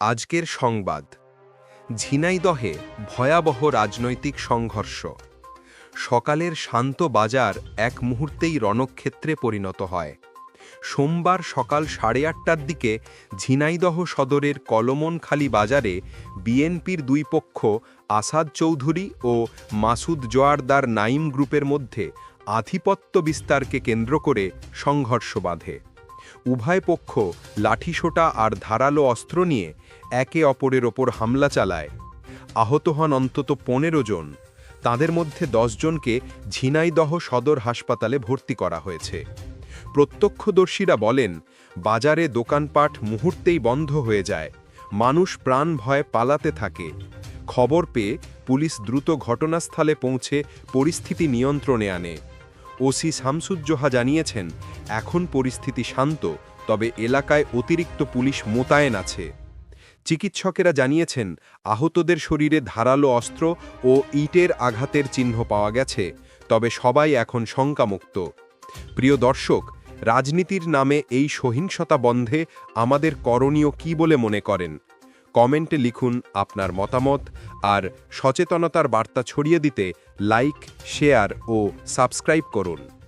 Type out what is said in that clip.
আজকের সংবাদ। ঝিনাইদহে ভয়াবহ রাজনৈতিক সংঘর্ষ। সকালের শান্ত বাজার এক মুহূর্তেই রণক্ষেত্রে পরিণত হয়। সোমবার সকাল সাড়ে আটটার দিকে ঝিনাইদহ সদরের কলমনখালী বাজারে বিএনপির দুই পক্ষ আসাদ চৌধুরী ও মাসুদ জোয়ারদার নাইম গ্রুপের মধ্যে আধিপত্য বিস্তারকে কেন্দ্র করে সংঘর্ষ বাধে। উভয় পক্ষ লাঠিসোঁটা আর ধারালো অস্ত্র নিয়ে একে অপরের ওপর হামলা চালায়। আহত হন অন্তত পনেরো জন। তাদের মধ্যে জনকে ঝিনাইদহ সদর হাসপাতালে ভর্তি করা হয়েছে। প্রত্যক্ষদর্শীরা বলেন, বাজারে দোকানপাট মুহূর্তেই বন্ধ হয়ে যায়। মানুষ প্রাণ ভয়ে পালাতে থাকে। খবর পেয়ে পুলিশ দ্রুত ঘটনাস্থলে পৌঁছে পরিস্থিতি নিয়ন্ত্রণে আনে। ওসি শামসুজ্জোহা জানিয়েছেন, এখন পরিস্থিতি শান্ত, তবে এলাকায় অতিরিক্ত পুলিশ মোতায়েন আছে। চিকিৎসকেরা জানিয়েছেন, আহতদের শরীরে ধারালো অস্ত্র ও ইটের আঘাতের চিহ্ন পাওয়া গেছে, তবে সবাই এখন শঙ্কামুক্ত। প্রিয় দর্শক, রাজনীতির নামে এই সহিংসতা বন্ধে আমাদের করণীয় কি বলে মনে করেন? কমেন্টে লিখুন আপনার মতামত আর সচেতনতার বার্তা ছড়িয়ে দিতে লাইক শেয়ার ও সাবস্ক্রাইব করুন।